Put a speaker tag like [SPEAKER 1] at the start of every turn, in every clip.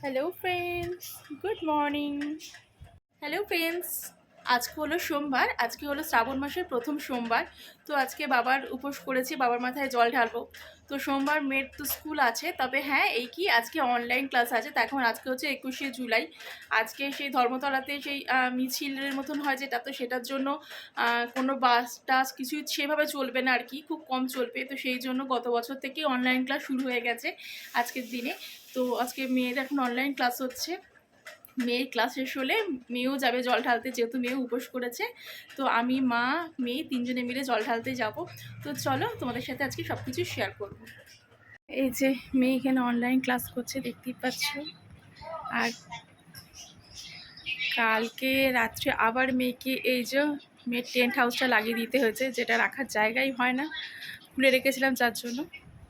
[SPEAKER 1] hello friends good morning hello friends আজকে হলো সোমবার, আজকে হলো শ্রাবণ মাসের প্রথম সোমবার। তো আজকে বাবার উপোস করেছি, বাবার মাথায় জল ঢালবো। তো সোমবার মেয়ের তো স্কুল আছে, তবে হ্যাঁ এই কি আজকে অনলাইন ক্লাস আছে, তো এখন আজকে হচ্ছে একুশে জুলাই। আজকে সেই ধর্মতলাতে সেই মিছিলের মতন হয় যেটা, তো সেটার জন্য কোনো বাস টাস কিছুই সেভাবে চলবে না আর কি খুব কম চলবে। তো সেই জন্য গত বছর থেকে অনলাইন ক্লাস শুরু হয়ে গেছে আজকের দিনে। তো আজকে মেয়ের এখন অনলাইন ক্লাস হচ্ছে। মেয়ের ক্লাস শেষ হলে মেয়েও যাবে জল ঢালতে, যেহেতু মেয়ে উপোস করেছে। তো আমি, মা, মেয়ে তিনজনে মিলে জল ঢালতে যাব। তো চলো তোমাদের সাথে আজকে সব কিছু শেয়ার করব। এই যে মেয়ে এখানে অনলাইন ক্লাস করছে, দেখতেই পাচ্ছ। আর কালকে রাত্রে আবার মেয়েকে এই যে মেয়ের টেন্ট হাউসটা লাগিয়ে দিতে হয়েছে, যেটা রাখার জায়গাই হয় না। খুলে রেখেছিলাম যার জন্য।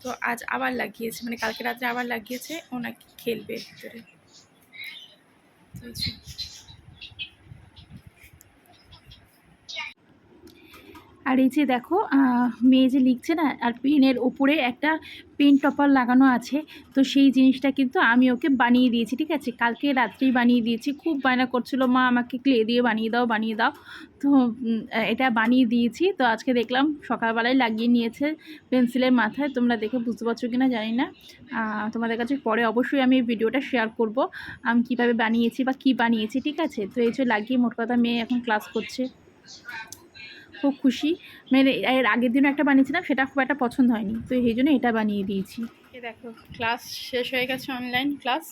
[SPEAKER 1] তো আজ আবার লাগিয়েছে মানে কালকে রাত্রে আবার লাগিয়েছে, ও নাকি খেলবে ভিতরে। তো এই আর এই যে দেখো মেয়ে যে লিখছে না, আর পেনের ওপরে একটা পেন টপার লাগানো আছে, তো সেই জিনিসটা কিন্তু আমি ওকে বানিয়ে দিয়েছি, ঠিক আছে? কালকে রাত্রেই বানিয়ে দিয়েছি, খুব বায়না করছিল, মা, আমাকে ক্লে দিয়ে বানিয়ে দাও বানিয়ে দাও। তো এটা বানিয়ে দিয়েছি, তো আজকে দেখলাম সকালবেলায় লাগিয়ে নিয়েছে পেন্সিলের মাথায়, তোমরা দেখে বুঝতে পারছ কি না জানি না। তোমাদের কাছে পরে অবশ্যই আমি ভিডিওটা শেয়ার করব, আমি কীভাবে বানিয়েছি বা কী বানিয়েছি, ঠিক আছে? তো এই যে লাগিয়ে মোট কথা মেয়ে এখন ক্লাস করছে। খুব খুশি। মানে এর আগের দিনও একটা বানিয়েছিলাম, সেটা খুব একটা পছন্দ হয়নি। তো এই জন্য এটা বানিয়ে দিয়েছি। দেখো, ক্লাস শেষ হয়ে গেছে অনলাইন ক্লাস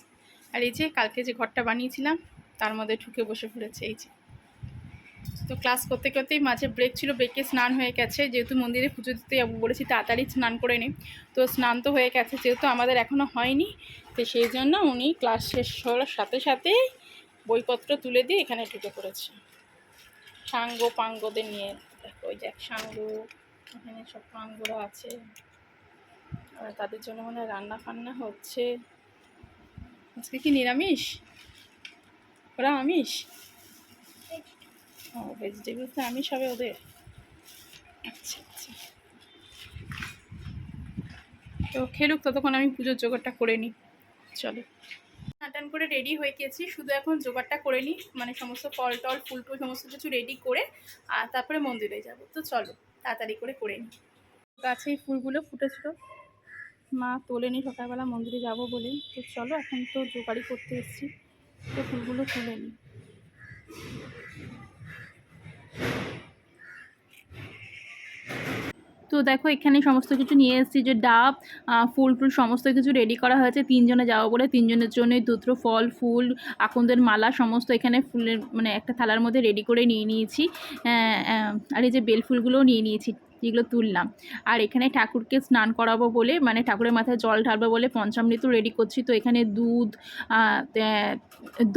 [SPEAKER 1] আর এই যে কালকে যে ঘরটা বানিয়েছিলাম, তার মধ্যে ঢুকে বসে পড়েছে এই যে। তো ক্লাস করতে করতেই মাঝে ব্রেক ছিল ব্রেকে স্নান হয়ে গেছে। যেহেতু মন্দিরে পুজো দিতে যাব বলেছি, তাড়াতাড়ি স্নান করে নিই তো স্নান তো হয়ে গেছে, যেহেতু আমাদের এখনও হয়নি, তো সেই জন্য উনি ক্লাস শেষ হওয়ার সাথে সাথেই বইপত্র তুলে দিয়ে এখানে ঢুকে পড়েছে। সাঙ্গ পাঙ্গদের নিয়ে ওই যে সাঙ্গ এখানে সব পাঙ্গরা আছে। আর তাদের জন্য মনে হয় রান্না ফান্না হচ্ছে। আজকে কি নিরামিষ? ওরা আমিষ? ও ভেজিটেবল তো আমিষ হবে ওদের। আচ্ছা আচ্ছা। তো খেলুক, ততক্ষণ আমি পুজোর জোগাড়টা করে নিই। চলো। স্নান করে রেডি হয়ে গেছি শুধু এখন জোগাড়টা করে নিই মানে সমস্ত ফল টল, ফুল টুল সমস্ত কিছু রেডি করে, আর তারপরে মন্দিরে যাব। তো চলো, তাড়াতাড়ি করে করে নিই। গাছে এই ফুলগুলো ফুটেছিল। মা তোলেনি সকালবেলা, মন্দিরে যাব বলে। তো চলো, এখন তো জোগাড়ি করতে এসেছি। তো ফুলগুলো তুলে নিই। তো দেখো, এখানে সমস্ত কিছু নিয়ে এসেছি যে ডাব ফুল ফুল সমস্ত কিছু রেডি করা হয়েছে। তিনজনে যাব বলে তিনজনের জন্যই দুটো ফল, ফুল, আকন্দের মালা সমস্ত এখানে ফুলের মানে একটা থালার মধ্যে রেডি করে নিয়ে নিয়েছি। আর এই যে বেল ফুলগুলোও নিয়ে নিয়েছি। যেগুলো তুললাম। আর এখানে ঠাকুরকে স্নান করাবো বলে মানে ঠাকুরের মাথায় জল ঢালবো বলে পঞ্চামৃত রেডি করছি। তো এখানে দুধ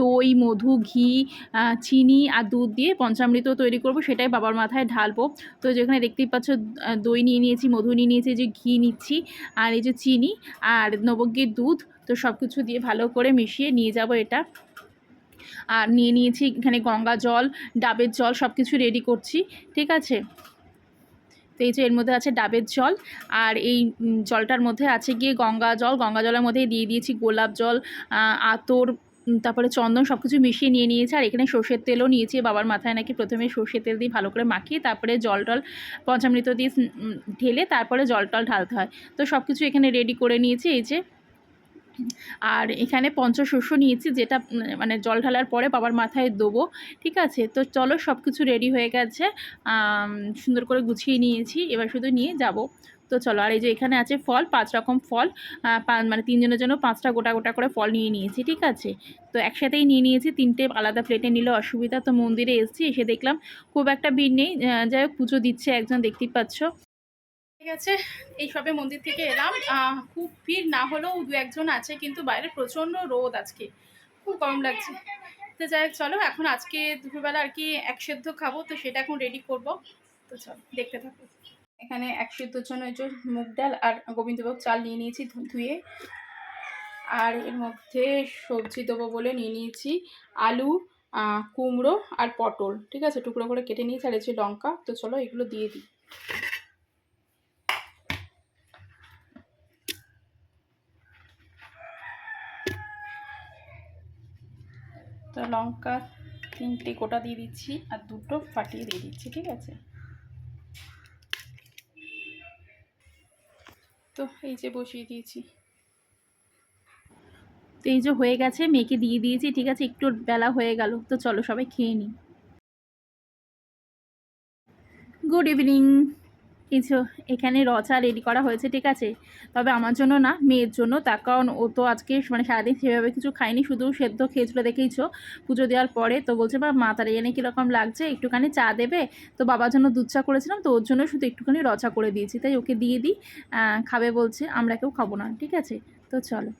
[SPEAKER 1] দই, মধু, ঘি চিনি আর দুধ দিয়ে পঞ্চামৃত তৈরি করব, সেটাই বাবার মাথায় ঢালবো। তো যেখানে দেখতেই পাচ্ছ দই নিয়ে নিয়েছি, মধু নিয়ে নিয়েছি যে ঘি নিচ্ছি আর এই যে চিনি আর নবগ্রীর দুধ। তো সব কিছু দিয়ে ভালো করে মিশিয়ে নিয়ে যাব এটা। আর নিয়ে নিয়েছি এখানে গঙ্গা জল, ডাবের জল সব কিছু রেডি করছি, ঠিক আছে? তো এই যে এর মধ্যে আছে ডাবের জল আর এই জলটার মধ্যে আছে গিয়ে গঙ্গা জল। গঙ্গা জলের মধ্যে দিয়ে দিয়েছি গোলাপ জল আতর তারপরে চন্দন সব কিছু মিশিয়ে নিয়ে নিয়েছে। আর এখানে সর্ষের তেলও নিয়েছি। বাবার মাথায় নাকি প্রথমে সর্ষের তেল দিয়ে ভালো করে মাখিয়ে তারপরে জল টল পঞ্চামৃত দিয়ে ঢেলে তারপরে জল টল ঢালতে হয়। তো সব কিছু এখানে রেডি করে নিয়েছি। এই যে আর এখানে পঞ্চশস্য নিয়েছি, যেটা মানে জল ঢালার পরে বাবার মাথায় দেবো, ঠিক আছে? তো চলো সব কিছু রেডি হয়ে গেছে সুন্দর করে গুছিয়ে নিয়েছি, এবার শুধু নিয়ে যাব। তো চলো, আর এই যে এখানে আছে ফল, পাঁচ রকম ফল মানে তিনজনের জন্য পাঁচটা গোটা গোটা করে ফল নিয়ে নিয়েছি, ঠিক আছে? তো একসাথেই নিয়ে নিয়েছি, তিনটে আলাদা প্লেটে নিলে, অসুবিধা তো মন্দিরে এসেছি, এসে দেখলাম খুব একটা ভিড় নেই যাই হোক, পুজো দিচ্ছে একজন, দেখতেই পাচ্ছ। আছে এই সবে মন্দির থেকে এলাম। খুব ভিড় না হলেও দু একজন আছে, কিন্তু বাইরে প্রচণ্ড রোদ আজকে। খুব গরম লাগছে। তো যাই চলো, এখন আজকে দুপুরবেলা আর কি এক সেদ্ধ খাব, তো সেটা এখন রেডি করব। তো চলো, দেখতে থাকো। এখানে এক সেদ্ধর জন্য এই মুগ ডাল আর গোবিন্দভোগ চাল নিয়ে নিয়েছি ধুয়ে। আর এর মধ্যে সবজি দেবো বলে নিয়ে নিয়েছি আলু কুমড়ো আর পটল। ঠিক আছে, টুকরো করে কেটে নিয়েছি, আর যে লঙ্কা। তো চলো, এগুলো দিয়ে দিই। তো লঙ্কা, তিনটে গোটা দিয়ে দিচ্ছি আর দুটো ফাটিয়ে দিয়ে দিচ্ছি, ঠিক আছে? তো এই যে বসিয়ে দিয়েছি। তো এই যে হয়ে গেছে, মেয়েকে দিয়ে দিয়েছি, ঠিক আছে? একটু বেলা হয়ে গেল, তো চলো সবাই খেয়ে নিই। গুড ইভিনিং কিছু এখানে রচা রেডি করা হয়েছে, ঠিক আছে? তবে আমার জন্য না, মেয়ের জন্য তার কারণ ও তো আজকে মানে সারাদিন সেভাবে কিছু খায়নি, শুধু সেদ্ধ খেয়েছিল দেখেইছো। পুজো দেওয়ার পরে তো বলছে, বা, মা তারা এনে কীরকম লাগছে? একটুখানি চা দেবে? তো বাবার জন্য দুধ চা করেছিলাম, তো ওর জন্য শুধু একটুখানি রচা করে দিয়েছি। তাই ওকে দিয়ে দিই খাবে বলছে, আমরা কেউ খাব না। ঠিক আছে? তো চলো।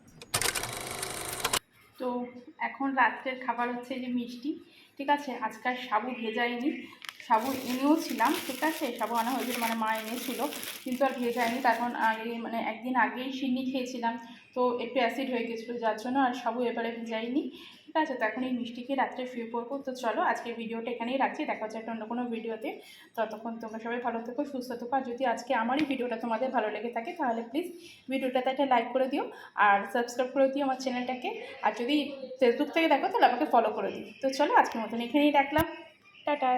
[SPEAKER 1] তো এখন রাত্রের খাবার হচ্ছে যে মিষ্টি। ঠিক আছে? আজকাল সাবু ভেজাইনি। সাবু এনেও ছিলাম, ঠিক আছে? সাবু আনা হয়েছিল মানে মা এনেছিল, কিন্তু আর ভেজাইনি। তখন আগে মানে একদিন আগেই সিন্নি খেয়েছিলাম, তো একটু অ্যাসিড হয়ে গেছিল, যার জন্য আর সাবু এবারে ভেজাইনি। ঠিক আছে? তো এখন এই মিষ্টি খেয়ে রাত্রে শুয়ে পড়ব। তো চলো আজকে ভিডিওটা এখানেই রাখছি। দেখা হচ্ছে একটা অন্য কোনো ভিডিওতে। ততক্ষণ তোমরা সবাই ভালো থাকো, সুস্থ থেকো। আর যদি আজকে আমারই ভিডিওটা তোমাদের ভালো লেগে থাকে, তাহলে প্লিজ ভিডিওটাতে একটা লাইক করে দিও আর সাবস্ক্রাইব করে দিও আমার চ্যানেলটাকে আর যদি ফেসবুক থেকে দেখো, তাহলে আমাকে ফলো করে দিও। তো চলো, আজকের মতন এখানেই রাখলাম। টাটা!